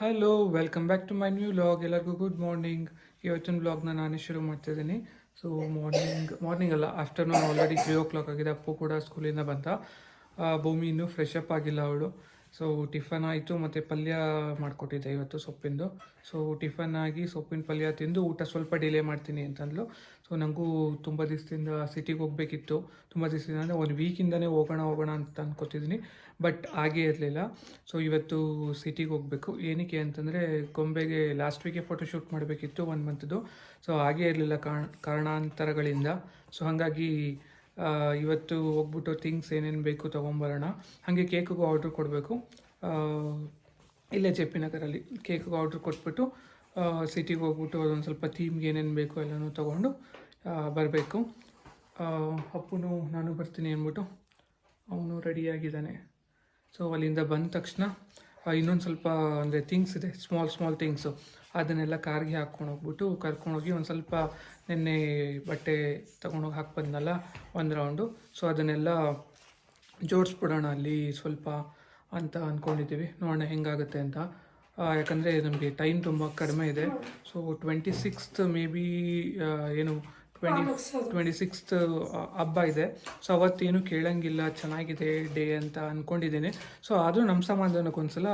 Hello welcome back to my new vlog ಎಲ್ಲರಿಗೂ good morning ಇವತ್ತಿನ ವ್ಲಾಗ್ನ ನಾನೇ ಶುರು ಮಾಡ್ತಿದ್ದೀನಿ ಸೊ ಮಾರ್ನಿಂಗ್ ಮಾರ್ನಿಂಗ್ ಅಲ್ಲ afternoon already three o'clock ಆಗಿದೆ. ಅಪ್ಪು ಕೂಡ ಸ್ಕೂಲಿಂದ ಬಂದ. ಭೂಮಿ ಇನ್ನೂ ಫ್ರೆಶ್ ಅಪ್ ಆಗಿಲ್ಲ ಅವಳು. ಸೊ ಟಿಫನ್ ಆಯಿತು ಮತ್ತು ಪಲ್ಯ ಮಾಡಿಕೊಟ್ಟಿದ್ದೆ ಇವತ್ತು ಸೊಪ್ಪಿಂದು. ಸೊ ಟಿಫನ್ ಆಗಿ ಸೊಪ್ಪಿನ ಪಲ್ಯ ತಿಂದು ಊಟ ಸ್ವಲ್ಪ ಡಿಲೇ ಮಾಡ್ತೀನಿ ಅಂತಂದ್ಲು. ಸೊ ನನಗೂ ತುಂಬ ದಿವಸದಿಂದ ಸಿಟಿಗೆ ಹೋಗಬೇಕಿತ್ತು. ತುಂಬ ದಿವಸದಿಂದ ಅಂದರೆ ಒಂದು ವೀಕಿಂದನೇ ಹೋಗೋಣ ಹೋಗೋಣ ಅಂತ ಅನ್ಕೋತಿದ್ದೀನಿ. ಬಟ್ ಆಗೇ ಇರಲಿಲ್ಲ. ಸೊ ಇವತ್ತು ಸಿಟಿಗೆ ಹೋಗಬೇಕು. ಏನಕ್ಕೆ ಅಂತಂದರೆ ಗೊಂಬೆಗೆ ಲಾಸ್ಟ್ ವೀಕೆ ಫೋಟೋಶೂಟ್ ಮಾಡಬೇಕಿತ್ತು ಒನ್ ಮಂತ್ದು ಸೊ ಆಗೇ ಇರಲಿಲ್ಲ ಕಾರಣ, ಕಾರಣಾಂತರಗಳಿಂದ. ಸೊ ಹಾಗಾಗಿ ಇವತ್ತು ಹೋಗ್ಬಿಟ್ಟು ಥಿಂಗ್ಸ್ ಏನೇನು ಬೇಕು ತೊಗೊಂಬರೋಣ. ಹಾಗೆ ಕೇಕಿಗೂ ಆರ್ಡ್ರ್ ಕೊಡಬೇಕು. ಇಲ್ಲೇ ಜೆ ಪಿ ನಗರಲ್ಲಿ ಕೇಕಿಗೆ ಆರ್ಡ್ರ್ ಕೊಟ್ಬಿಟ್ಟು ಸಿಟಿಗೆ ಹೋಗ್ಬಿಟ್ಟು ಅದೊಂದು ಸ್ವಲ್ಪ ಥೀಮ್ಗೆ ಏನೇನು ಬೇಕು ಎಲ್ಲನೂ ತೊಗೊಂಡು ಬರಬೇಕು. ಅಪ್ಪನು, ನಾನು ಬರ್ತೀನಿ ಅಂದ್ಬಿಟ್ಟು ಅವನು ರೆಡಿಯಾಗಿದ್ದಾನೆ ಸೊ ಅಲ್ಲಿಂದ ಬಂದ ತಕ್ಷಣ ಇನ್ನೊಂದು ಸ್ವಲ್ಪ ಅಂದರೆ ಥಿಂಗ್ಸ್ ಇದೆ ಸ್ಮಾಲ್ ಸ್ಮಾಲ್ ಥಿಂಗ್ಸು ಅದನ್ನೆಲ್ಲ ಕಾರ್ಗೆ ಹಾಕ್ಕೊಂಡು ಹೋಗ್ಬಿಟ್ಟು ಕರ್ಕೊಂಡೋಗಿ ಒಂದು ಸ್ವಲ್ಪ ನಿನ್ನೆ ಬಟ್ಟೆ ತೊಗೊಂಡೋಗಿ ಹಾಕಿ ಬಂದಲ್ಲ ಒಂದು ರೌಂಡು ಸೊ ಅದನ್ನೆಲ್ಲ ಜೋಡಿಸ್ಬಿಡೋಣ ಅಲ್ಲಿ ಸ್ವಲ್ಪ ಅಂತ ಅಂದ್ಕೊಂಡಿದ್ದೀವಿ ನೋಡೋಣ ಹೆಂಗಾಗುತ್ತೆ ಅಂತ. ಯಾಕಂದರೆ ನಮಗೆ ಟೈಮ್ ತುಂಬ ಕಡಿಮೆ ಇದೆ. So twenty sixth maybe ಏನು ಟ್ವೆಂಟಿ ಟ್ವೆಂಟಿ ಸಿಕ್ಸ್ತ್ ಹಬ್ಬ ಇದೆ. ಸೊ ಅವತ್ತೇನು ಕೇಳಂಗಿಲ್ಲ ಚೆನ್ನಾಗಿದೆ ಡೇ ಅಂತ ಅಂದ್ಕೊಂಡಿದ್ದೀನಿ ಸೊ ಆದರೂ ನಮ್ಮ ಸಮಾಧಾನಕ್ಕೊಂದ್ಸಲ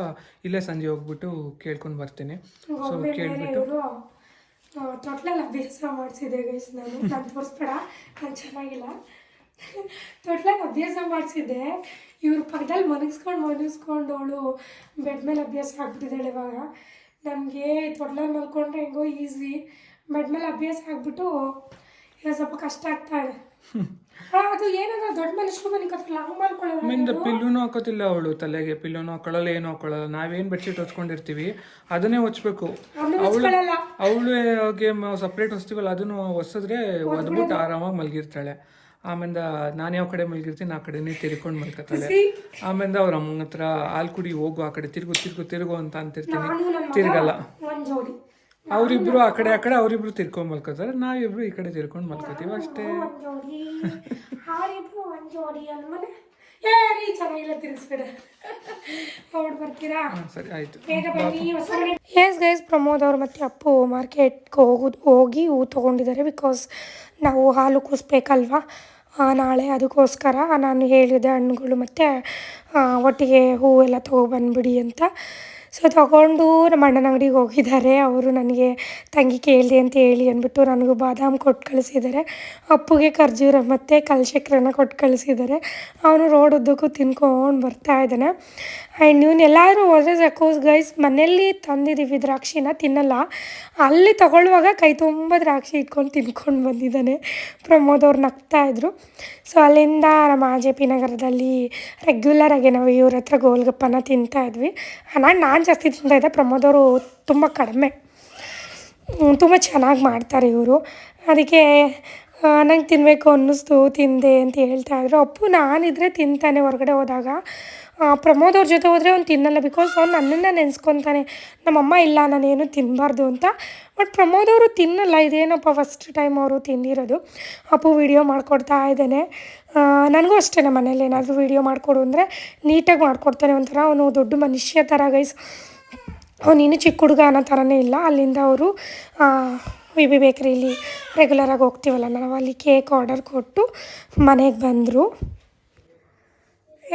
ಇಲ್ಲೇ ಸಂಜೆ ಹೋಗ್ಬಿಟ್ಟು ಕೇಳ್ಕೊಂಡು ಬರ್ತೀನಿ. ಸೊ ಕೇಳಿಬಿಟ್ಟು ತೊಟ್ಲಲ್ಲಿ ಅಭ್ಯಾಸ ಮಾಡಿಸಿದೆ ಗೈಸ್ ನಾನು. ನಾನು ತೋರಿಸ್ಬೇಡ. ನಾನು ಚೆನ್ನಾಗಿಲ್ಲ. ತೊಟ್ಲಲ್ಲಿ ಅಭ್ಯಾಸ ಮಾಡಿಸಿದ್ದೆ. ಇವ್ರ ಪಕ್ಕದಲ್ಲಿ ಮನಗಿಸ್ಕೊಂಡು ಮನಗಿಸ್ಕೊಂಡು ಅವಳು ಬೆಡ್ ಮೇಲೆ ಅಭ್ಯಾಸ ಆಗ್ಬಿಟ್ಟಿದ್ದಾಳೆ ಇವಾಗ. ನಮಗೆ ತೊಟ್ಲಲ್ಲಿ ಮಲ್ಕೊಂಡ್ರೆ ಹೆಂಗೋ ಈಸಿ ಬೆಡ್ ಮೇಲೆ ಅಭ್ಯಾಸ ಆಗ್ಬಿಟ್ಟು ಈಗ ಸ್ವಲ್ಪ ಕಷ್ಟ ಆಗ್ತಾ ಇದೆ. ಅದು ಏನಂದ್ರೆ ದೊಡ್ಡ ಮನುಷ್ಯರು ಮನೆಗೆ ಹಂಗೆ ಮಾಡ್ಕೊಳ್ಳೋದು ಮಿಂದ ಪಿಲ್ಲೂನು ಹಾಕೋತಿಲ್ಲ ಅವಳು ತಲೆಗೆ. ಪಿಲ್ಲೂನು ಹಾಕೊಳ್ಳಲ್ಲ ಏನು ಹಾಕೊಳ್ಳಲ್ಲ ನಾವೇನು ಬೆಡ್ಶೀಟ್ ಹೊಚ್ಕೊಂಡಿರ್ತೀವಿ ಅದನ್ನೇ ಹೊಚ್ಬೇಕು. ಅವಳು ಅವಳು ಅವಳಿಗೆ ಸಪ್ರೇಟ್ ಹೊಸ್ತೀವಲ್ಲ ಅದನ್ನು ಹೊಸಿದ್ರೆ ಒದ್ಬಿಟ್ಟು ಆರಾಮಾಗಿ ಮಲಗಿರ್ತಾಳೆ. ಆಮೇಲೆ ನಾನು ಯಾವ ಕಡೆ ಮಲಗಿರ್ತೀನಿ ಆ ಕಡೆನೇ ತಿರ್ಕೊಂಡು ಮಲ್ಕೋತಾಳೆ ಆಮೇಲೆ ಅವ್ರ ಅಮ್ಮನ ಹತ್ರ ಹಾಲು ಕುಡಿ ಹೋಗು ಆ ಕಡೆ ತಿರ್ಗು ತಿರ್ಗು ತಿರುಗು ಅಂತ ಅಂತಿರ್ತೀನಿ. ನಾನು ನನ್ನ ತಿರ್ಗಲ್ಲ. ಒಂದು ಜೋಡಿ. ಅವರಿಬ್ರು ಆ ಕಡೆ ಆ ಕಡೆ ಅವರಿಬ್ರು ತಿರ್ಕೊಂಡ್ ಮಲ್ಕೋತಾರೆ. ನಾವಿಬ್ರು ಈ ಕಡೆ ತಿರ್ಕೊಂಡು ಮಲ್ಕೋತೀವಿ ಅಷ್ಟೇ. ಒಂದ್ ಜೋಡಿ ಚೆನ್ನಾಗಿಲ್ಲ ಬರ್ತೀರಾ? ಸರಿ ಆಯ್ತು. ಬೇಗ ಬನ್ನಿ ಎಸ್ ಗೈಸ್ ಪ್ರಮೋದ್ ಅವ್ರು ಮತ್ತು ಅಪ್ಪು ಮಾರ್ಕೆಟ್ಗೆ ಹೋಗೋದು ಹೋಗಿ ಹೂ ತೊಗೊಂಡಿದ್ದಾರೆ ಬಿಕಾಸ್ ನಾವು ಹಾಲು ಕೂಸ್ಬೇಕಲ್ವಾ ನಾಳೆ ಅದಕ್ಕೋಸ್ಕರ ನಾನು ಹೇಳಿದೆ ಹಣ್ಣುಗಳು ಮತ್ತು ಒಟ್ಟಿಗೆ ಹೂವೆಲ್ಲ ತೊಗೊಬಂದ್ಬಿಡಿ ಅಂತ. ಸೊ ತಗೊಂಡು ನಮ್ಮ ಅಣ್ಣನ ಅಂಗಡಿಗೆ ಹೋಗಿದ್ದಾರೆ. ಅವರು ನನಗೆ, ತಂಗಿ ಕೇಳಿದೆ ಅಂತ ಹೇಳಿ ಅಂದ್ಬಿಟ್ಟು ನನಗೂ ಬಾದಾಮಿ ಕೊಟ್ಟು ಕಳಿಸಿದ್ದಾರೆ. ಅಪ್ಪುಗೆ ಖರ್ಜೂರ ಮತ್ತು ಕಲ್ಶಕ್ರನ ಕೊಟ್ಟು ಕಳಿಸಿದ್ದಾರೆ. ಅವನು ರೋಡ್ ಉದ್ದಕ್ಕೂ ತಿನ್ಕೊಂಡು ಬರ್ತಾ ಇದ್ದಾನೆ. ಆ್ಯಂಡ್ ನೀವು ಎಲ್ಲರೂ ಹೋದ್ರೆ ಸಕೋಸ್ ಗೈಸ್, ಮನೆಯಲ್ಲಿ ತಂದಿದ್ದೀವಿ ದ್ರಾಕ್ಷಿನ ತಿನ್ನಲ್ಲ. ಅಲ್ಲಿ ತಗೊಳ್ಳುವಾಗ ಕೈ ತುಂಬ ದ್ರಾಕ್ಷಿ ಇಟ್ಕೊಂಡು ತಿನ್ಕೊಂಡು ಬಂದಿದ್ದಾನೆ. ಪ್ರಮೋದ್ ಅವ್ರು ನಗ್ತಾ ಇದ್ರು. ಸೊ ಅಲ್ಲಿಂದ ನಮ್ಮ ಜೆ ಪಿ ನಗರದಲ್ಲಿ ರೆಗ್ಯುಲರಾಗಿ ನಾವು ಇವ್ರ ಹತ್ರ ಗೋಲ್ಗಪ್ಪನ ತಿಂತಾ ಇದ್ವಿ. ನಾನು ನಾನು ಜಾಸ್ತಿ ತಿಂತಾ ಇದ್ದೆ ಪ್ರಮೋದ್ ಅವರು ತುಂಬ ಕಡಿಮೆ. ತುಂಬ ಚೆನ್ನಾಗಿ ಮಾಡ್ತಾರೆ ಇವರು. ಅದಕ್ಕೆ ನಂಗೆ ತಿನ್ನಬೇಕು ಅನ್ನಿಸ್ತು, ತಿಂದೆ ಅಂತ ಹೇಳ್ತಾ ಇದ್ರು. ಅಪ್ಪು ನಾನಿದ್ರೆ ತಿಂತಾನೆ ಹೊರಗಡೆ ಹೋದಾಗ. ಪ್ರಮೋದ್ ಅವ್ರ ಜೊತೆ ಹೋದರೆ ಅವ್ನು ತಿನ್ನಲ್ಲ ಬಿಕಾಸ್ ಅವ್ನು ನನ್ನನ್ನು ನೆನೆಸ್ಕೊತಾನೆ. ನಮ್ಮಮ್ಮ ಇಲ್ಲ, ನಾನೇನು ತಿನ್ನಬಾರ್ದು ಅಂತ. ಬಟ್ ಪ್ರಮೋದ್ ಅವರು ತಿನ್ನಲ್ಲ, ಇದೇನಪ್ಪ ಫಸ್ಟ್ ಟೈಮ್ ಅವರು ತಿಂದಿರೋದು. ಅಪ್ಪು ವೀಡಿಯೋ ಮಾಡಿಕೊಡ್ತಾ ಇದ್ದಾನೆ. ನನಗೂ ಅಷ್ಟೇ ನಮ್ಮ ಮನೇಲಿ ಏನಾದರೂ ವೀಡಿಯೋ ಮಾಡಿಕೊಡು ಅಂದರೆ ನೀಟಾಗಿ ಮಾಡಿಕೊಡ್ತಾನೆ ಒಂಥರ. ಅವನು ದೊಡ್ಡ ಮನುಷ್ಯ ಥರ ಗೈಸ್ ನೀನು ಚಿಕ್ಕ ಹುಡುಗ ಅನ್ನೋ ಥರನೇ ಇಲ್ಲ. ಅಲ್ಲಿಂದ ಅವರು ವಿ ಬಿ ಬೇಕ್ರಿಲಿ ರೆಗ್ಯುಲರಾಗಿ ಹೋಗ್ತೀವಲ್ಲ, ನಾವು ಅಲ್ಲಿ ಕೇಕ್ ಆರ್ಡರ್ ಕೊಟ್ಟು ಮನೆಗೆ ಬಂದರು.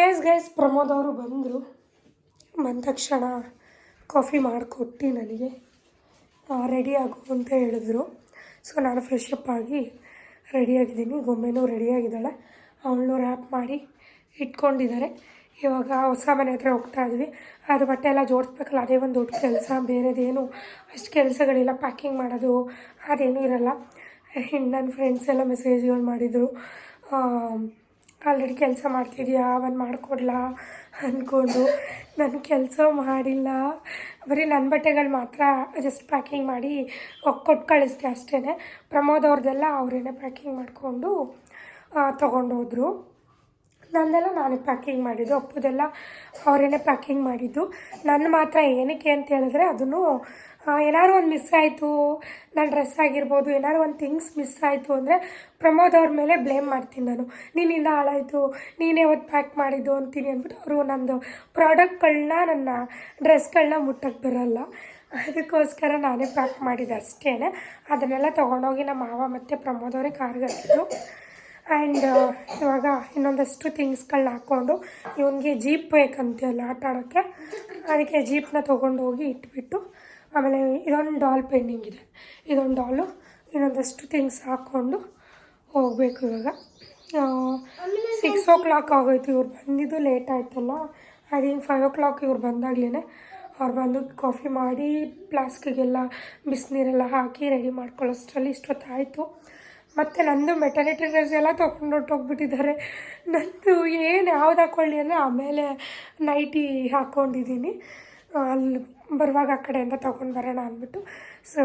ಎಸ್ ಗೈಸ್ ಪ್ರಮೋದ್ ಅವರು ಬಂದರು. ಬಂದ ತಕ್ಷಣ ಕಾಫಿ ಮಾಡಿಕೊಟ್ಟು ನನಗೆ ರೆಡಿ ಆಗು ಅಂತ ಹೇಳಿದ್ರು. ಸೊ ನಾನು ಫ್ರೆಶ್ ಅಪ್ ಆಗಿ ರೆಡಿಯಾಗಿದ್ದೀನಿ ಗೊಂಬೆನೂ ರೆಡಿಯಾಗಿದ್ದಾಳೆ ಅವಳನ್ನು ರ್ಯಾಪ್ ಮಾಡಿ ಇಟ್ಕೊಂಡಿದ್ದಾರೆ. ಇವಾಗ ಹೊಸ ಮನೆ ಹತ್ರ ಹೋಗ್ತಾ ಇದ್ವಿ. ಅದು ಬಟ್ಟೆ ಎಲ್ಲ ಜೋಡಿಸ್ಬೇಕಲ್ಲ, ಅದೇ ಒಂದು ದೊಡ್ಡ ಕೆಲಸ, ಬೇರೆದೇನು ಅಷ್ಟು ಕೆಲಸಗಳಿಲ್ಲ. ಪ್ಯಾಕಿಂಗ್ ಮಾಡೋದು ಅದೇನೂ ಇರಲ್ಲ. ನನ್ನ ಫ್ರೆಂಡ್ಸ್ ಎಲ್ಲ ಮೆಸೇಜ್ಗಳು ಮಾಡಿದರು. ಆಲ್ರೆಡಿ ಕೆಲಸ ಮಾಡ್ತಿದ್ಯಾ? ಅವನು ಮಾಡಿಕೊಡ್ಲಾ? ಅಂದ್ಕೊಂಡು ನಾನು ಕೆಲಸ ಮಾಡಿಲ್ಲ. ಬರೀ ನನ್ನ ಬಟ್ಟೆಗಳು ಮಾತ್ರ ಜಸ್ಟ್ ಪ್ಯಾಕಿಂಗ್ ಮಾಡಿ ಕೊಟ್ಟು ಕಳಿಸ್ದೆ ಅಷ್ಟೇ ಪ್ರಮೋದ್ ಅವ್ರದ್ದೆಲ್ಲ ಅವರೇನೆ ಪ್ಯಾಕಿಂಗ್ ಮಾಡಿಕೊಂಡು ತೊಗೊಂಡೋದ್ರು. ನಂದೆಲ್ಲ ನಾನೇ ಪ್ಯಾಕಿಂಗ್ ಮಾಡಿದ್ದು. ಅಪ್ಪುದೆಲ್ಲ ಅವರೇನೆ ಪ್ಯಾಕಿಂಗ್ ಮಾಡಿದ್ದು. ನನ್ನ ಮಾತ್ರ ಏನಕ್ಕೆ ಅಂತ ಹೇಳಿದ್ರೆ ಅದನ್ನು ಏನಾದ್ರು ಒಂದು ಮಿಸ್ ಆಯಿತು ನನ್ನ ಡ್ರೆಸ್ ಆಗಿರ್ಬೋದು, ಏನಾದ್ರು ಒಂದು ಥಿಂಗ್ಸ್ ಮಿಸ್ ಆಯಿತು ಅಂದರೆ ಪ್ರಮೋದ್ ಅವ್ರ ಮೇಲೆ ಬ್ಲೇಮ್ ಮಾಡ್ತೀನಿ ನಾನು. ನಿನ್ನಿಂದ ಹಾಳಾಯಿತು, ನೀನೇ ಅವತ್ತು ಪ್ಯಾಕ್ ಮಾಡಿದ್ದು ಅಂತೀನಿ ಅಂದ್ಬಿಟ್ಟು ಅವರು ನಂದು ಪ್ರಾಡಕ್ಟ್ಗಳನ್ನ ನನ್ನ ಡ್ರೆಸ್ಗಳನ್ನ ಮುಟ್ಟಕ್ಕೆ ಬರೋಲ್ಲ. ಅದಕ್ಕೋಸ್ಕರ ನಾನೇ ಪ್ಯಾಕ್ ಮಾಡಿದ್ದೆ ಅಷ್ಟೇ ಅದನ್ನೆಲ್ಲ ತೊಗೊಂಡೋಗಿ ನಮ್ಮ ಮಾವ ಮತ್ತು ಪ್ರಮೋದ್ ಅವರೇ ಕಾರ್ಗೆ ಹಾಕಿದ್ರು. ಆ್ಯಂಡ್ ಇವಾಗ ಇನ್ನೊಂದಷ್ಟು ಥಿಂಗ್ಸ್ಗಳನ್ನ ಹಾಕ್ಕೊಂಡು ಇವನಿಗೆ ಜೀಪ್ ಬೇಕಂತೀವಲ್ಲ ಆಟ ಆಡೋಕ್ಕೆ. ಅದಕ್ಕೆ ಜೀಪ್ನ ತೊಗೊಂಡೋಗಿ ಇಟ್ಬಿಟ್ಟು ಆಮೇಲೆ ಇದೊಂದು ಡಾಲ್ ಪೆಂಡಿಂಗ್ ಇದೆ. ಇದೊಂದು ಡಾಲು ಇನ್ನೊಂದಷ್ಟು ಥಿಂಗ್ಸ್ ಹಾಕ್ಕೊಂಡು ಹೋಗಬೇಕು ಇವಾಗ. ಸಿಕ್ಸ್ ಓ ಕ್ಲಾಕ್ ಆಗೋಯ್ತು ಇವ್ರು ಬಂದಿದ್ದು ಲೇಟ್ ಆಯ್ತಲ್ಲ. ಥಿಂಕ್ ಫೈವ್ ಓ ಕ್ಲಾಕ್ ಇವ್ರು ಬಂದಾಗ್ಲೇ ಅವ್ರು ಬಂದು ಕಾಫಿ ಮಾಡಿ ಪ್ಲಾಸ್ಕಿಗೆಲ್ಲ ಬಿಸಿನೀರೆಲ್ಲ ಹಾಕಿ ರೆಡಿ ಮಾಡ್ಕೊಳ್ಳೋಷ್ಟರಲ್ಲಿ ಇಷ್ಟೊತ್ತಾಯಿತು. ಮತ್ತು ನಂದು ಮೆಟರ್ನಿಟಿ ಡ್ರೆಸ್ ಎಲ್ಲ ತೊಗೊಂಡು ಹೊಟ್ಟೋಗ್ಬಿಟ್ಟಿದ್ದಾರೆ ನಂದು ಏನು ಯಾವ್ದು ಹಾಕ್ಕೊಳ್ಳಿ ಅಂದರೆ ಆಮೇಲೆ ನೈಟಿ ಹಾಕ್ಕೊಂಡಿದ್ದೀನಿ ಅಲ್ಲಿ ಬರುವಾಗ ಆ ಕಡೆಯಿಂದ ತೊಗೊಂಡು ಬರೋಣ ಅಂದ್ಬಿಟ್ಟು. ಸೊ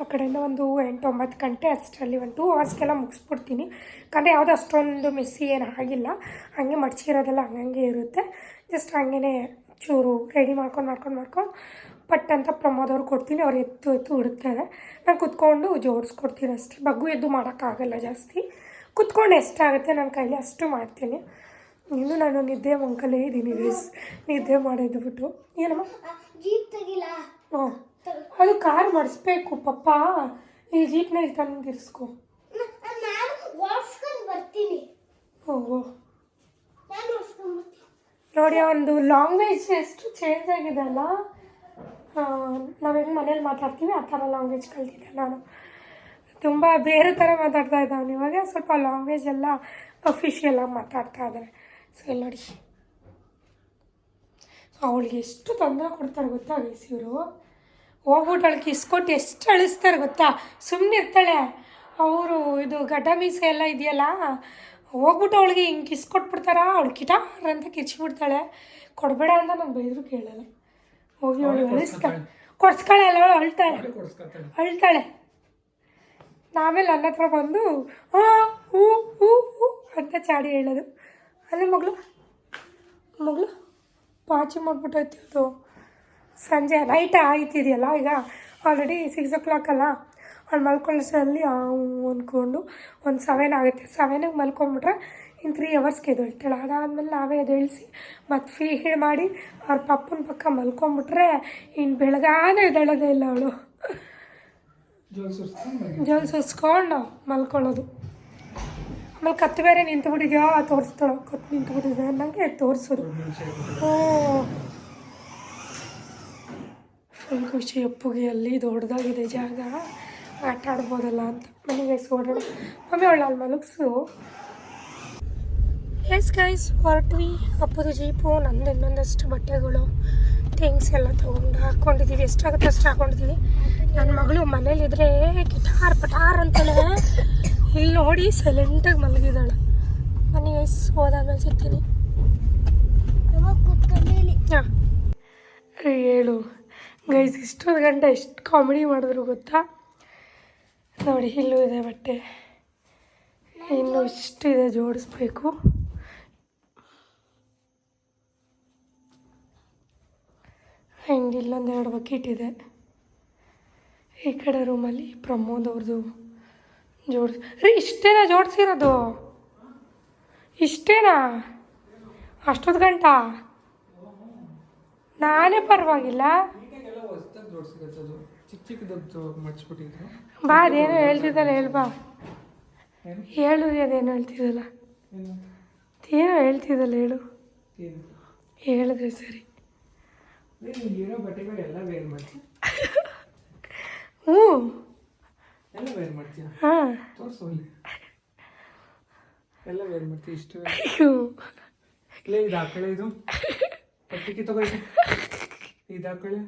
ಆ ಕಡೆಯಿಂದ ಒಂದು ಎಂಟು ಒಂಬತ್ತು ಗಂಟೆ ಅಷ್ಟರಲ್ಲಿ ಒಂದು ಟೂ ಅವರ್ಸ್ಗೆಲ್ಲ ಮುಗಿಸ್ಬಿಡ್ತೀನಿ. ಯಾಕಂದರೆ ಯಾವುದೋ ಅಷ್ಟೊಂದು ಮಿಸ್ಸಿ ಏನು ಆಗಿಲ್ಲ. ಹಾಗೆ ಮಡ್ಚಿರೋದೆಲ್ಲ ಹಂಗಂಗೆ ಇರುತ್ತೆ. ಜಸ್ಟ್ ಹಂಗೇ ಚೂರು ರೆಡಿ ಮಾಡ್ಕೊಂಡು ಮಾಡ್ಕೊಂಡು ಮಾಡ್ಕೊಂಡು ಪಟ್ ಅಂತ ಪ್ರಮೋದವ್ರು ಕೊಡ್ತೀನಿ. ಅವ್ರು ಎತ್ತು ಎತ್ತು ಇಡ್ತಾರೆ ನಾನು ಕುತ್ಕೊಂಡು ಜೋಡಿಸ್ಕೊಡ್ತೀನಿ ಅಷ್ಟೇ. ಬಗ್ಗು ಎದ್ದು ಮಾಡೋಕ್ಕಾಗಲ್ಲ ಜಾಸ್ತಿ. ಕುತ್ಕೊಂಡು ಎಷ್ಟಾಗುತ್ತೆ ನನ್ನ ಕೈಲಿ ಅಷ್ಟು ಮಾಡ್ತೀನಿ. ಇನ್ನು ನಾನು ನಿದ್ದೆ ಮಂಕಲೇ ಇದ್ದೀನಿ ಗೈಸ್ ನಿದ್ದೆ ಮಾಡಿದ್ಬಿಟ್ಟು ಏನಮ್ಮ? ಜೀಪ್ ತೆಗಿಲ್ಲ ಹಾಂ. ಅದು ಕಾರ್ ಮಾಡಿಸ್ಬೇಕು ಪಪ್ಪ. ಈ ಜೀಪ್ನ ಇಲ್ಲಿ ತಂದು ಇರಿಸ್ಕೊ. ಬರ್ತೀನಿ. ಓಹೋ ನೋಡಿ ಒಂದು ಲಾಂಗ್ವೇಜ್ ಎಷ್ಟು ಚೇಂಜ್ ಆಗಿದೆ ಅಲ್ಲ? ನಾವು ಹೆಂಗೆ ಮನೇಲಿ ಮಾತಾಡ್ತೀವಿ ಆ ಥರ ಲಾಂಗ್ವೇಜ್ ಕಲ್ತಿದ್ದೆ ನಾನು. ತುಂಬ ಬೇರೆ ಥರ ಮಾತಾಡ್ತಾ ಇದ್ದಾವೆ ಇವಾಗ. ಸ್ವಲ್ಪ ಲಾಂಗ್ವೇಜ್ ಎಲ್ಲ ಅಫಿಷಿಯಲ್ ಆಗಿ ಮಾತಾಡ್ತಾ ಇದ್ದಾರೆ ಸೊ ಇಲ್ಲಿ ನೋಡಿ ಅವಳಿಗೆ ಎಷ್ಟು ತೊಂದರೆ ಕೊಡ್ತಾರೆ ಗೊತ್ತಾ ಇವರು ಹೋಗ್ಬಿಟ್ಟು ಅವಳಿಗೆ ಇಸ್ಕೊಟ್ಟು ಎಷ್ಟು ಅಳಿಸ್ತಾರೆ ಗೊತ್ತಾ? ಸುಮ್ಮನೆ ಇರ್ತಾಳೆ. ಅವರು ಇದು ಗಡ್ಡ ಮೀಸೆ ಎಲ್ಲ ಇದೆಯಲ್ಲ ಹೋಗ್ಬಿಟ್ಟು ಅವಳಿಗೆ ಹಿಂಗೆ ಕಿಸ್ಕೊಟ್ಬಿಡ್ತಾರ ಅವಳು ಕಿಟಾರ್ ಅಂತ ಕಿಚ್ಚಿಬಿಡ್ತಾಳೆ ಕೊಡಬೇಡ ಅಂತ ನಾನು ಬೈದ್ರು ಕೇಳಲ್ಲ. ಹೋಗಿ ಅವಳು ಅಳಿಸ್ತಾಳೆ ಕೊಡ್ಸ್ಕಳೆ ಅಲ್ಲ ಅವಳು ಅಳ್ತಾಳೆ. ಅಳ್ತಾಳೆ. ಆಮೇಲೆ ನನ್ನ ಹತ್ರ ಬಂದು ಹಾಂ ಹೂ ಹೂ ಹೂ ಅಂತ ಚಾಡಿ ಹೇಳೋದು. ಅಲ್ಲಿ ಮಗಳು ಮಗಳು ಪಾಚಿ ಮಾಡ್ಬಿಟ್ಟೈತಿ ಅದು. ಸಂಜೆ ನೈಟ್ ಆಯ್ತಿದೆಯಲ್ಲ ಈಗ ಆಲ್ರೆಡಿ ಸಿಕ್ಸ್ ಓ ಕ್ಲಾಕ್ ಅಲ್ಲ ಅವ್ನು ಮಲ್ಕೊಳ್ಳೋಷ್ಟರಲ್ಲಿ ಅಂದ್ಕೊಂಡು ಒಂದು ಸೆವೆನ್ ಆಗುತ್ತೆ. ಸೆವೆನಿಗೆ ಮಲ್ಕೊಂಬಿಟ್ರೆ ಇನ್ನು ತ್ರೀ ಅವರ್ಸ್ಗೆ ಎದ್ದೇಳ್ತಾಳೆ ಅದಾದಮೇಲೆ ನಾವೇ ಎದ್ದೇಳಿಸಿ ಮತ್ತು ಫೀಡ್ ಮಾಡಿ ಅವ್ರ ಪಪ್ಪನ ಪಕ್ಕ ಮಲ್ಕೊಂಬಿಟ್ರೆ ಇನ್ನು ಬೆಳಗಾನೆ ಎದ್ದೇಳೋದೇ ಇಲ್ಲ ಅವಳು. ಜೋಲ್ ಸುರಿಸ್ಕೊಂಡು ಜೋಲ್ ಸುಸ್ಕೊಂಡು ಮಲ್ಕೊಳ್ಳೋದು ಆಮೇಲೆ ಕತ್ತು ಬೇರೆ ನಿಂತು ಬಿಟ್ಟಿದ್ಯಾ ತೋರಿಸ್ತಾಳೆ ಕತ್ತು ನಿಂತು ಬಿಟ್ಟಿದೆ ಅನ್ನಂಗೆ ತೋರಿಸೋದು. ಫುಲ್ ಖುಷಿ ಅಪ್ಪುಗೆ ಅಲ್ಲಿ ದೊಡ್ಡದಾಗಿದೆ ಜಾಗ. ಆಟ ಆಡ್ಬೋದಲ್ಲ ಅಂತ. ಮನೆಗೆ ಸೋಡೋಣ ಮಮ್ಮಿ ಒಳ್ಳೆ ಅಲ್ಲಿ ಮಲಗಿಸು. ಎಸ್ ಗೈಸ್ ಹೊರಟ್ವಿ ಅಪ್ಪದು ಜೀಪು, ನಂದು ಇನ್ನೊಂದಷ್ಟು ಬಟ್ಟೆಗಳು ಥಿಂಗ್ಸ್ ಎಲ್ಲ ತೊಗೊಂಡು ಹಾಕ್ಕೊಂಡಿದ್ದೀವಿ ಎಷ್ಟಾಗುತ್ತೆ ಅಷ್ಟು ಹಾಕ್ಕೊಂಡಿದ್ದೀವಿ ನನ್ನ ಮಗಳು ಮನೇಲಿದ್ರೆ ಗಿಟಾರ್ ಪಟಾರ್ ಅಂತಾಳೆ. ಇಲ್ಲಿ ನೋಡಿ ಸೈಲೆಂಟಾಗಿ ಮಲಗಿದ್ದಾಳೆ. ಮನೆ ಗೈಸ್ ಹೋದಾದ್ಮೇಲೆ ಸಿಗ್ತೀನಿ. ಹಾಂ. ಹೇಳು. ಗೈಸ್ ಇಷ್ಟೊಂದು ಗಂಟೆ ಎಷ್ಟು ಕಾಮಿಡಿ ಮಾಡಿದ್ರು ಗೊತ್ತಾ? ನೋಡಿ ಇಲ್ಲೂ ಇದೆ ಬಟ್ಟೆ. ಇನ್ನು ಇಷ್ಟು ಇದೆ ಜೋಡಿಸ್ಬೇಕು. ಆ್ಯಂಡ್ ಇಲ್ಲೊಂದು ಎರಡು ಬಕೆಟ್ ಇದೆ. ಈ ಕಡೆ ರೂಮಲ್ಲಿ ಪ್ರಮೋದ್ ಅವ್ರದ್ದು ಜೋಡಿಸ್ ರೀ ಇಷ್ಟೇನಾ ಜೋಡಿಸಿರೋದು? ಇಷ್ಟೇನಾ? ಅಷ್ಟೊತ್ತು ಗಂಟ? ನಾನೇ ಪರವಾಗಿಲ್ಲ. ಬಾ ಅದೇನೋ ಹೇಳ್ತಿದ್ದಲ್ಲ ಹೇಳ್ಬಾ ಹೇಳು ರೀ ಅದೇನೋ ಹೇಳ್ತಿದ್ದಲ್ಲ. ಏನು ಹೇಳ್ತಿದ್ದಲ್ಲ ಹೇಳು. ಹೇಳಿದ್ರಿ ಸರಿ. ಹ್ಞೂ ಎಲ್ಲ ವೇರ್ ಮಾಡ್ತೀಯ? ಹಾಂ. ತೋರಿಸು ಅಲ್ಲಿ ಎಲ್ಲ ವೇರ್ ಮಾಡ್ತೀಯ ಇಷ್ಟು ಇಲ್ಲೇ ಇದು ಹಾಕಳೆ ಇದು. ಪಟ್ಟಿಗೆ ತಗೋಯ್ತು ಇದು. ಹಾಕಳೆ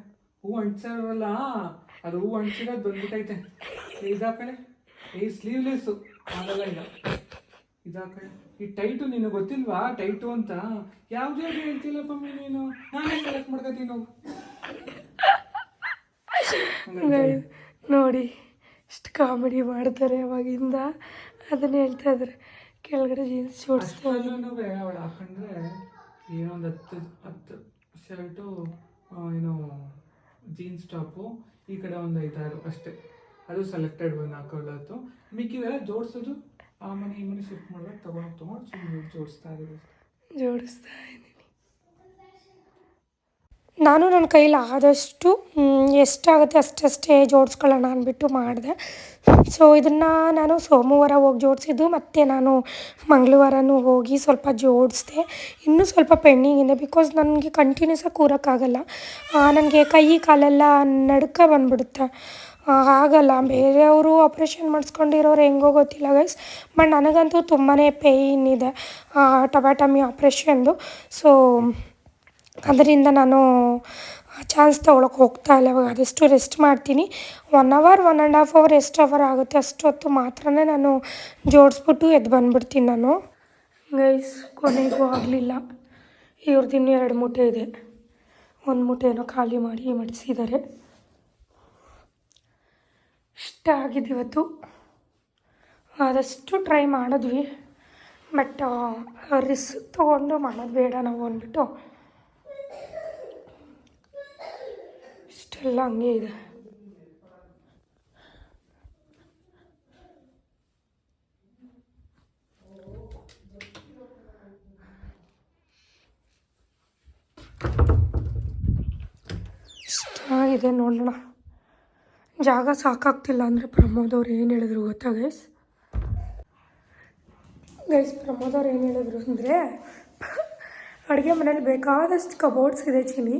ಹೂ ಅಂಟಿಸಲ್ಲ ಅದು ಹೂ ಅಂಟಿಸಿರೋದು ಬಂದ್ಬಿಟ್ಟೈತೆ ಇದು ಹಾಕಳೆ ಈ ಸ್ಲೀವ್ಲೆಸ್ಸು ಆಗಲ್ಲ ಇಲ್ಲ ಇದು ಹಾಕಳೆ ಈ ಟೈಟು ನಿನಗೆ ಗೊತ್ತಿಲ್ವಾ? ಟೈಟು ಅಂತ. ಯಾವ್ದು ಯಾವ್ದು ಹೇಳ್ತಿಲ್ಲಪ್ಪ ನೀನು? ನಾನೇ ಸೆಲೆಕ್ಟ್ ಮಾಡ್ಕೋತೀನಿ ನೋಡಿ. ಇಷ್ಟು ಕಾಮಿಡಿ ಮಾಡ್ತಾರೆ ಅವಾಗಿಂದ. ಅದನ್ನ ಹೇಳ್ತಾ ಇದ್ದಾರೆ ಕೆಳಗಡೆ ಜೀನ್ಸ್ ಜೋಡಿಸ್ತಾ ಅವಳು ಹಾಕೊಂಡ್ರೆ ಏನೋ ಒಂದು ಹತ್ತು ಹತ್ತು ಶರ್ಟು ಏನೋ ಜೀನ್ಸ್ ಟಾಪು ಈ ಕಡೆ ಒಂದು ಐದಾರು ಅಷ್ಟೇ. ಅದು ಸೆಲೆಕ್ಟೆಡ್ ಬಂದು ಹಾಕೊಳ್ಳೋದು. ಮಿಕ್ಕಿದೆಲ್ಲ ಜೋಡಿಸೋದು? ಆ ಮನೆ ಈ ಮನೆ ಶಿಫ್ಟ್ ಮಾಡ್ಬೇಕು ತಗೊಂಡು ತಗೊಂಡು ಸುಮ್ಮನೆ ಜೋಡಿಸ್ತಾ ಇದ್ದೀವಿ ಜೋಡಿಸ್ತಾ ಇದ್ದೀನಿ. ನಾನು ನನ್ನ ಕೈಲಿ ಆದಷ್ಟು ಎಷ್ಟಾಗುತ್ತೆ ಅಷ್ಟಷ್ಟೇ ಜೋಡಿಸ್ಕೊಳ್ಳೋಣ ಅಂದ್ಬಿಟ್ಟು ಮಾಡಿದೆ. ಸೊ ಇದನ್ನು ನಾನು ಸೋಮವಾರ ಹೋಗಿ ಜೋಡಿಸಿದ್ದು, ಮತ್ತು ನಾನು ಮಂಗಳವಾರನೂ ಹೋಗಿ ಸ್ವಲ್ಪ ಜೋಡಿಸ್ದೆ. ಇನ್ನೂ ಸ್ವಲ್ಪ ಪೆಂಡಿಂಗ್ ಇದೆ ಬಿಕಾಸ್ ನನಗೆ ಕಂಟಿನ್ಯೂಸ್ ಆಗಿ ಕೂರೋಕ್ಕಾಗಲ್ಲ. ನನಗೆ ಕೈ ಕಾಲೆಲ್ಲ ನಡ್ಕ ಬಂದ್ಬಿಡುತ್ತೆ. ಆಗಲ್ಲ. ಬೇರೆಯವರು ಆಪ್ರೇಷನ್ ಮಾಡಿಸ್ಕೊಂಡಿರೋರು ಹೆಂಗೋ ಗೊತ್ತಿಲ್ಲ ಗೈಸ್ ಬಟ್ ನನಗಂತೂ ತುಂಬಾ ಪೇಯ್ನ್ ಇದೆ ಟೊಬ್ಯಾಟಮಿ ಆಪ್ರೇಷನ್ದು ಸೊ ಅದರಿಂದ ನಾನು ಚಾನ್ಸ್ ತೊಗೊಳಕ್ಕೆ ಹೋಗ್ತಾ ಇಲ್ಲ. ಇವಾಗ ಅದೆಷ್ಟು ರೆಸ್ಟ್ ಮಾಡ್ತೀನಿ. One hour one and half hour ಎಷ್ಟು ಅವರ್ ಆಗುತ್ತೆ. ಅಷ್ಟೊತ್ತು ಮಾತ್ರ ನಾನು ಜೋಡಿಸ್ಬಿಟ್ಟು ಎದ್ದು ಬಂದುಬಿಡ್ತೀನಿ ನಾನು. ಗೈಸ್ ಕೊನೆಗೂ ಆಗಲಿಲ್ಲ. ಇವ್ರದ್ದು ಇನ್ನೂ ಎರಡು ಮೂಟೆ ಇದೆ. ಒಂದು ಮೂಟೆ ಏನೋ ಖಾಲಿ ಮಾಡಿ ಮಡಿಸಿದ್ದಾರೆ ಇಷ್ಟ ಆಗಿದೆ ಇವತ್ತು. ಆದಷ್ಟು ಟ್ರೈ ಮಾಡಿದ್ವಿ. ಬಟ್ ರಿಸ್ಕ್ ತೊಗೊಂಡು ಮಾಡೋದು ಬೇಡ ನಾವು ಅಂದ್ಬಿಟ್ಟು. ಇಷ್ಟೆಲ್ಲ ಹಂಗೆ ಇದೆ ಚೆನ್ನಾಗಿದೆ ನೋಡೋಣ. ಜಾಗ ಸಾಕಾಗ್ತಿಲ್ಲ ಅಂದರೆ ಪ್ರಮೋದ್ ಅವ್ರು ಏನು ಹೇಳಿದ್ರು ಗೊತ್ತಾ ಗೈಸ್ ಗೈಸ್ ಪ್ರಮೋದ್ ಅವ್ರು ಏನು ಹೇಳಿದ್ರು ಅಂದರೆ, ಅಡುಗೆ ಮನೇಲಿ ಬೇಕಾದಷ್ಟು ಕಬೋರ್ಡ್ಸ್ ಇದೆ ಚಿನಿ.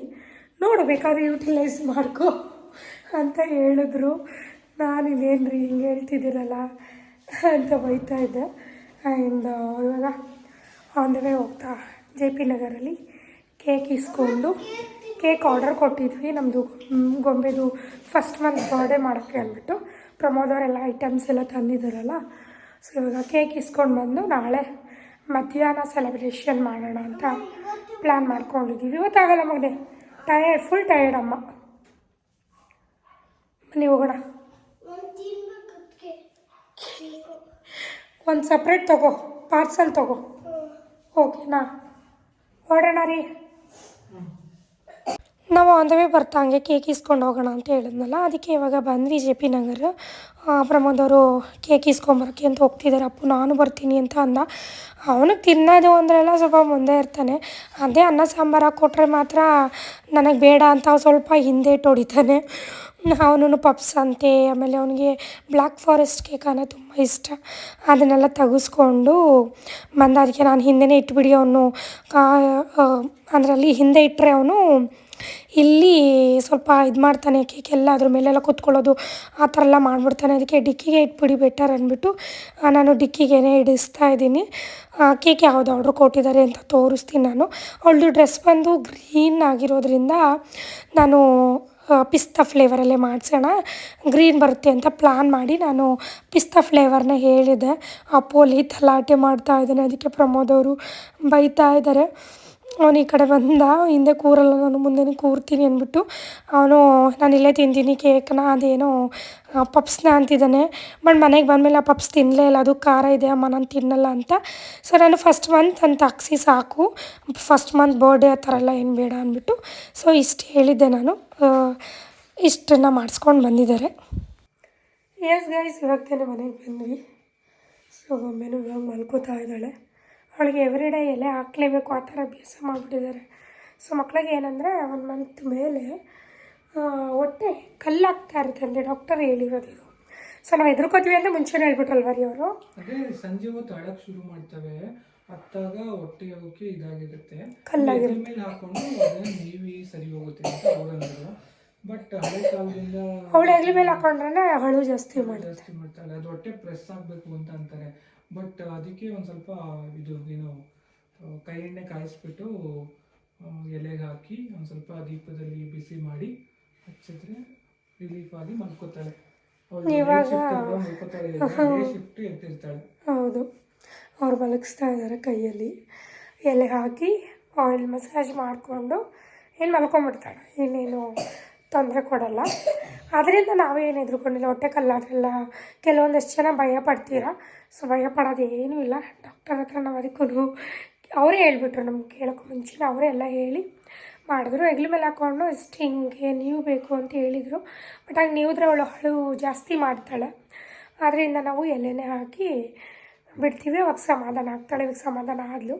ನೋಡು, ಬೇಕಾದ್ರೆ ಯೂಟಿಲೈಸ್ ಮಾಡ್ಕೊ ಅಂತ ಹೇಳಿದ್ರು. ನಾನು ಇದೇನು ರೀ ಹಿಂಗೆ ಹೇಳ್ತಿದ್ದೀರಲ್ಲ ಅಂತ ಬೈತಾ ಇದ್ದೆ. ಆ್ಯಂಡ್ ಇವಾಗ ಆನ್ ದ ವೇ ಹೋಗ್ತಾ ಜೆ ಪಿ ನಗರಲ್ಲಿ ಕೇಕ್ ಇಸ್ಕೊಂಡು ಕೇಕ್ ಆರ್ಡರ್ ಕೊಟ್ಟಿದ್ವಿ. ನಮ್ಮದು ಗೊಂಬೆದು ಫಸ್ಟ್ ಮಂತ್ ಬರ್ಡೇ ಮಾಡೋಕ್ಕೆ ಅಂದ್ಬಿಟ್ಟು ಪ್ರಮೋದ್ ಅವರೆಲ್ಲ ಐಟಮ್ಸ್ ಎಲ್ಲ ತಂದಿದ್ದಾರಲ್ಲ. ಸೊ ಇವಾಗ ಕೇಕ್ ಇಸ್ಕೊಂಡು ಬಂದು ನಾಳೆ ಮಧ್ಯಾಹ್ನ ಸೆಲೆಬ್ರೇಷನ್ ಮಾಡೋಣ ಅಂತ ಪ್ಲ್ಯಾನ್ ಮಾಡ್ಕೊಂಡಿದ್ದೀವಿ. ಇವತ್ತಾಗಲ್ಲ ಮಗನೆ. ಟಯರ್ಡ್ ಫುಲ್ ಟಯರ್ಡ್ ಅಮ್ಮ. ಬನ್ನಿ ಹೋಗೋಣ. ಒಂದು ಸಪ್ರೇಟ್ ತಗೋ ಪಾರ್ಸಲ್ ತಗೋ. ಓಕೆನಾ ಹೊರಡೋಣ ರೀ. ನಾವು ಆನ್ ದ ವೇ ಬರ್ತಾ ಹಂಗೆ ಕೇಕ್ ಇಸ್ಕೊಂಡು ಹೋಗೋಣ ಅಂತ ಹೇಳಿದ್ನಲ್ಲ, ಅದಕ್ಕೆ ಇವಾಗ ಬಂದ್ವಿ ಜೆ ಪಿ ನಗರ. ಪ್ರಮೋದ್ ಅವರು ಕೇಕ್ ಇಸ್ಕೊಂಬರೋಕ್ಕೆ ಅಂತ ಹೋಗ್ತಿದ್ದಾರೆ ಅಪ್ಪು ನಾನು ಬರ್ತೀನಿ ಅಂತ ಅಂದ. ಅವನಿಗೆ ತಿನ್ನೋದು ಅಂದ್ರೆಲ್ಲ ಸ್ವಲ್ಪ ಮುಂದೆ ಇರ್ತಾನೆ. ಅದೇ ಅನ್ನ ಸಾಂಬಾರು ಹಾಕ್ಕೊಟ್ರೆ ಮಾತ್ರ ನನಗೆ ಬೇಡ ಅಂತ ಸ್ವಲ್ಪ ಹಿಂದೆ ಹೊಡಿತಾನೆ. ಅವನು ಪಪ್ಸ್ ಅಂತೆ, ಆಮೇಲೆ ಅವನಿಗೆ ಬ್ಲ್ಯಾಕ್ ಫಾರೆಸ್ಟ್ ಕೇಕ್ ಅಂದರೆ ತುಂಬ ಇಷ್ಟ. ಅದನ್ನೆಲ್ಲ ತೆಗೆಸ್ಕೊಂಡು ಬಂದ ಅದಕ್ಕೆ ನಾನು ಹಿಂದೆನೇ ಇಟ್ಬಿಡಿ ಅವನು. ಅದರಲ್ಲಿ ಹಿಂದೆ ಇಟ್ಟರೆ ಅವನು ಇಲ್ಲಿ ಸ್ವಲ್ಪ ಇದು ಮಾಡ್ತಾನೆ, ಕೇಕ್ ಎಲ್ಲ ಅದ್ರ ಮೇಲೆಲ್ಲ ಕೂತ್ಕೊಳ್ಳೋದು, ಆ ಥರ ಎಲ್ಲ ಮಾಡಿಬಿಡ್ತಾನೆ. ಅದಕ್ಕೆ ಡಿಕ್ಕಿಗೆ ಇಟ್ಬಿಡಿ ಬೆಟರ್ ಅಂದ್ಬಿಟ್ಟು ನಾನು ಡಿಕ್ಕಿಗೇನೆ ಇಡಿಸ್ತಾ ಇದ್ದೀನಿ. ಕೇಕ್ ಯಾವುದು ಆರ್ಡ್ರ್ ಕೊಟ್ಟಿದ್ದಾರೆ ಅಂತ ತೋರಿಸ್ತೀನಿ ನಾನು. ಅವಳದು ಡ್ರೆಸ್ ಬಂದು ಗ್ರೀನ್ ಆಗಿರೋದ್ರಿಂದ ನಾನು ಪಿಸ್ತಾ ಫ್ಲೇವರಲ್ಲೇ ಮಾಡಿಸೋಣ. ಗ್ರೀನ್ ಬರುತ್ತೆ ಅಂತ ಪ್ಲ್ಯಾನ್ ಮಾಡಿ ನಾನು ಪಿಸ್ತಾ ಫ್ಲೇವರ್ನ ಹೇಳಿದೆ. ಅಪೋಲಿ ತಲಾಟೆ ಮಾಡ್ತಾ ಇದ್ದಾನೆ, ಅದಕ್ಕೆ ಪ್ರಮೋದ್ ಅವರು ಬೈತಾ ಇದ್ದಾರೆ. ಅವನು ಈ ಕಡೆ ಬಂದ ಹಿಂದೆ ಕೂರಲ್ಲ, ನಾನು ಮುಂದೆನೇ ಕೂರ್ತೀನಿ ಅಂದ್ಬಿಟ್ಟು ಅವನು, ನಾನು ಇಲ್ಲೇ ತಿಂತೀನಿ ಕೇಕ್ನ ಅದೇನೋ ಪಪ್ಸ್ನ ಅಂತಿದ್ದಾನೆ. ಬಟ್ ಮನೆಗೆ ಬಂದಮೇಲೆ ಆ ಪಪ್ಸ್ ತಿನ್ನಲೇ ಇಲ್ಲ, ಅದು ಖಾರ ಇದೆ, ಅಮ್ಮ ನಾನು ತಿನ್ನಲ್ಲ ಅಂತ. ಸೊ ನಾನು ಫಸ್ಟ್ ಮಂತ್ ಅಂತ ಹಾಕ್ಸಿ ಸಾಕು ಫಸ್ಟ್ ಮಂತ್ ಬರ್ಡೇ ಆ ಥರ ಎಲ್ಲ ಏನು ಬೇಡ ಅಂದ್ಬಿಟ್ಟು ಸೊ ಇಷ್ಟು ಹೇಳಿದ್ದೆ ನಾನು. ಇಷ್ಟನ್ನು ಮಾಡಿಸ್ಕೊಂಡು ಬಂದಿದ್ದಾರೆ. ಎಸ್ ಗೈಸ್ ಇವಾಗ ತಾನೇ ಮನೆಗೆ ಬಂದ್ವಿ. ಸೊ ಒಮ್ಮೆನೂ ಇವಾಗ ಮಲ್ಕೋತಾ ಇದ್ದಾಳೆ. ಅವಳಿಗೆ ಎವ್ರಿ ಡೇ ಎಲೆ ಹಾಕ್ಲೇಬೇಕು ಆ ಥರ ಅಭ್ಯಾಸ ಮಾಡಿಬಿಟ್ಟಿದ್ದಾರೆ. ಸೊ ಮಕ್ಕಳಿಗೆ ಏನಂದರೆ ಒಂದು ಮಂತ್ ಮೇಲೆ ಹೊಟ್ಟೆ ಕಲ್ಲಾಗ್ತಾ ಇರುತ್ತೆ ಅಂದರೆ ಡಾಕ್ಟರ್ ಹೇಳಿರೋದು ಇದು. ಸೊ ನಾವು ಹೆದರ್ಕೋತೀವಿ ಅಂದರೆ ಮುಂಚೆನೇ ಹೇಳ್ಬಿಟ್ಟಲ್ವ ರೀ ಅವರು? ಅದೇ ಸಂಜೆ ಹೊತ್ತು ಅಳಕ್ ಶುರು ಮಾಡ್ತವೆ ಅತ್ತಾಗ ಹೊಟ್ಟೆ ಹೋಗೋಕೆ ಇದಾಗಿರುತ್ತೆ. ಕಲ್ಲಾಗಿರುತ್ತೆ. ಮೇಲೆ ಹಾಕೊಂಡು ಅದೇ ನೀವಿ ಸರಿ ಹೋಗುತ್ತೆ ಅಂತ ಅವ್ರಂದ್ರು ಬಟ್ ಹಳೆ ಕಾಲದಿಂದ ಅವಳು ಹೆಗ್ಲ ಮೇಲೆ ಹಾಕೊಂಡ್ರೆ ಹಳು ಜಾಸ್ತಿ ಜಾಸ್ತಿ ಮಾಡ್ತಾಳೆ ಅದು ಹೊಟ್ಟೆ ಪ್ರೆಸ್ ಆಗಬೇಕು ಅಂತ ಅಂತಾರೆ. ಬಟ್ ಅದಕ್ಕೆ ಒಂದು ಸ್ವಲ್ಪ ಇದು ಏನು ಕೈ ಎಣ್ಣೆ ಕಾಯಿಸ್ಬಿಟ್ಟು ಎಲೆಗೆ ಹಾಕಿ ಒಂದು ಸ್ವಲ್ಪ ದೀಪದಲ್ಲಿ ಬಿಸಿ ಮಾಡಿ ಹಚ್ಚಿದ್ರೆ ರಿಲೀಫ್ ಆಗಿ ಮಲ್ಕೋತಾಳೆ. ಶಿಫ್ಟ್ ಎತ್ತಿರ್ತಾಳೆ ಹೌದು. ಅವ್ರು ಮಲಗಿಸ್ತಾ ಇದ್ದಾರೆ ಕೈಯಲ್ಲಿ. ಎಲೆ ಹಾಕಿ ಆಯಿಲ್ ಮಸಾಜ್ ಮಾಡಿಕೊಂಡು ಏನು ಮಲ್ಕೊಂಬಿಡ್ತಾಳೆ ಇನ್ನೇನು ತೊಂದರೆ ಕೊಡಲ್ಲ. ಅದರಿಂದ ನಾವೇನು ಎದುರುಕೊಂಡಿಲ್ಲ ಹೊಟ್ಟೆ ಕಲ್ಲಾದ್ರೆಲ್ಲ ಕೆಲವೊಂದಷ್ಟು ಜನ ಭಯ ಪಡ್ತೀರಾ? ಸೊ ಭಯ ಪಡೋದು ಏನೂ ಇಲ್ಲ. ಡಾಕ್ಟರ್ ಹತ್ರ ನಾವು ಅದಕ್ಕೂ ಅವರೇ ಹೇಳ್ಬಿಟ್ರು ನಮ್ಗೆ ಕೇಳೋಕ್ಕೂ ಮುಂಚೆನೇ. ಅವರೇ ಎಲ್ಲ ಹೇಳಿ ಮಾಡಿದ್ರು. ಹೆಗ್ಲ ಮೇಲೆ ಹಾಕ್ಕೊಂಡು ಇಷ್ಟು ಹಿಂಗೆ ನೀವು ಬೇಕು ಅಂತ ಹೇಳಿದರು. ಬಟ್ ಆಗ ನೀವಿದ್ರೆ ಅವಳು ಹಳು ಜಾಸ್ತಿ ಮಾಡ್ತಾಳೆ. ಆದ್ದರಿಂದ ನಾವು ಎಲೆನೇ ಹಾಕಿ ಬಿಡ್ತೀವಿ. ಅವಾಗ ಸಮಾಧಾನ ಆಗ್ತಾಳೆ. ಇವಾಗ ಸಮಾಧಾನ ಆದ್ಲು.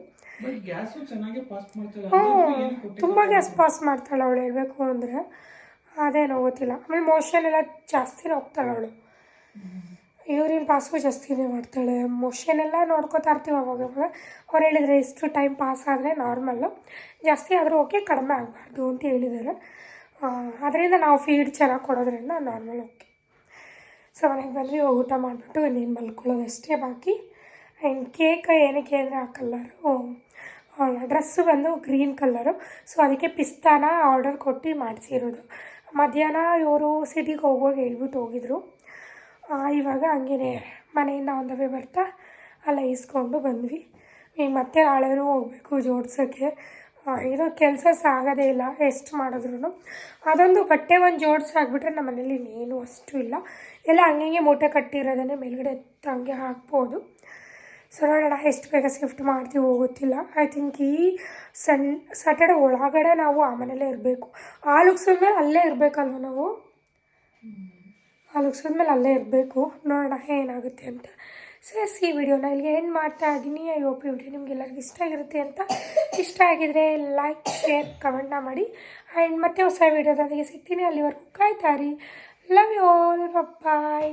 ಹ್ಞೂ ತುಂಬ ಗ್ಯಾಸ್ ಪಾಸ್ ಮಾಡ್ತಾಳೆ ಅವಳು ಹೇಳಬೇಕು ಅಂದರೆ. ಅದೇನೋ ಗೊತ್ತಿಲ್ಲ ಆಮೇಲೆ ಮೋಷನ್ ಎಲ್ಲ ಜಾಸ್ತಿನೇ ಹೋಗ್ತಾಳೆ ಅವಳು. ಯೂರಿನ್ ಪಾಸು ಜಾಸ್ತಿನೇ ಮಾಡ್ತಾಳೆ. ಮೋಷನೆಲ್ಲ ನೋಡ್ಕೋತಾ ಇರ್ತೀವಿ ಅವಾಗ ಅವಾಗ. ಅವ್ರು ಹೇಳಿದರೆ ಇಷ್ಟು ಟೈಮ್ ಪಾಸ್ ಆದರೆ ನಾರ್ಮಲ್ಲು ಜಾಸ್ತಿ ಆದರೂ ಓಕೆ ಕಡಿಮೆ ಆಗಬಾರ್ದು ಅಂತ ಹೇಳಿದ್ದಾರೆ ಅದರಿಂದ ನಾವು ಫೀಡ್ ಚೆನ್ನಾಗಿ ಕೊಡೋದ್ರಿಂದ ನಾರ್ಮಲ್ ಓಕೆ ಸೊ ಮನೆಗೆ ಇವಾಗ ಊಟ ಮಾಡಿಬಿಟ್ಟು ಇನ್ನೇನು ಮಲ್ಕೊಳ್ಳೋದಷ್ಟೇ ಬಾಕಿ. ಆ್ಯಂಡ್ ಕೇಕ್ ಏನಕ್ಕೆ ಅಂದರೆ ಆ ಕಲ್ಲರು ಡ್ರೆಸ್ಸು ಬಂದು ಗ್ರೀನ್ ಕಲ್ಲರು ಸೊ ಅದಕ್ಕೆ ಪಿಸ್ತಾನ ಆರ್ಡರ್ ಕೊಟ್ಟು ಮಾಡಿಸಿರೋದು. ಮಧ್ಯಾಹ್ನ ಇವರು ಸಿಟಿಗೆ ಹೋಗುವಾಗ ಹೇಳ್ಬಿಟ್ಟು ಹೋಗಿದ್ರು. ಇವಾಗ ಹಂಗೇ ಮನೆಯಿಂದ ಒಂದು ವೇ ಬರ್ತಾ ಅಲ್ಲ ಇಸ್ಕೊಂಡು ಬಂದ್ವಿ. ಈಗ ಮತ್ತೆ ನಾಳೆನೂ ಹೋಗ್ಬೇಕು ಜೋಡ್ಸೋಕ್ಕೆ. ಏನೋ ಕೆಲಸ ಸಾಗೋದೇ ಇಲ್ಲ ಎಷ್ಟು ಮಾಡಿದ್ರು ಅದೊಂದು ಬಟ್ಟೆ ಒಂದು ಜೋಡಿಸಿ ಹಾಕ್ಬಿಟ್ರೆ ನಮ್ಮ ಮನೇಲಿ ಇನ್ನೇನು ಅಷ್ಟು ಇಲ್ಲ. ಎಲ್ಲ ಹಂಗೆ ಮೂಟೆ ಕಟ್ಟಿರೋದನ್ನೇ ಮೇಲ್ಗಡೆ ಹಂಗೆ ಹಾಕ್ಬೋದು. ಸೊ ನೋಡೋಣ ಎಷ್ಟು ಬೇಗ ಶಿಫ್ಟ್ ಮಾಡ್ತೀವಿ ಹೋಗುತ್ತಿಲ್ಲ ಐ ಥಿಂಕ್ ಈ ಸನ್ ಸ್ಯಾಟರ್ಡೆ ಒಳಗಡೆ ನಾವು ಆ ಮನೇಲೇ ಇರಬೇಕು. ಆಲುಗ್ಸಿದ್ಮೇಲೆ ಅಲ್ಲೇ ಇರಬೇಕಲ್ವ ನಾವು? ಆಲುಗ್ಸಿದ್ಮೇಲೆ ಅಲ್ಲೇ ಇರಬೇಕು. ನೋಡೋಣ ಏನಾಗುತ್ತೆ ಅಂತ. ಸೊ ಎಸ್ ಈ ವಿಡಿಯೋನ ಇಲ್ಲಿಗೆ ಏನು ಮಾಡ್ತಾ ಇದ್ದೀನಿ. ಐ ಹೋಪ್ ಈ ವಿಡಿಯೋ ನಿಮಗೆಲ್ಲರಿಗೂ ಇಷ್ಟ ಆಗಿರುತ್ತೆ ಅಂತ. ಇಷ್ಟ ಆಗಿದ್ರೆ ಲೈಕ್ ಶೇರ್ ಕಮೆಂಟ್ನ ಮಾಡಿ. ಆ್ಯಂಡ್ ಮತ್ತೆ ಹೊಸ ವಿಡಿಯೋದೊಂದಿಗೆ ಸಿಗ್ತೀನಿ. ಅಲ್ಲಿವರೆಗೂ ಕಾಯ್ತಾರಿ ಲವ್ ಯು ಆಲ್ ಬಾಯ್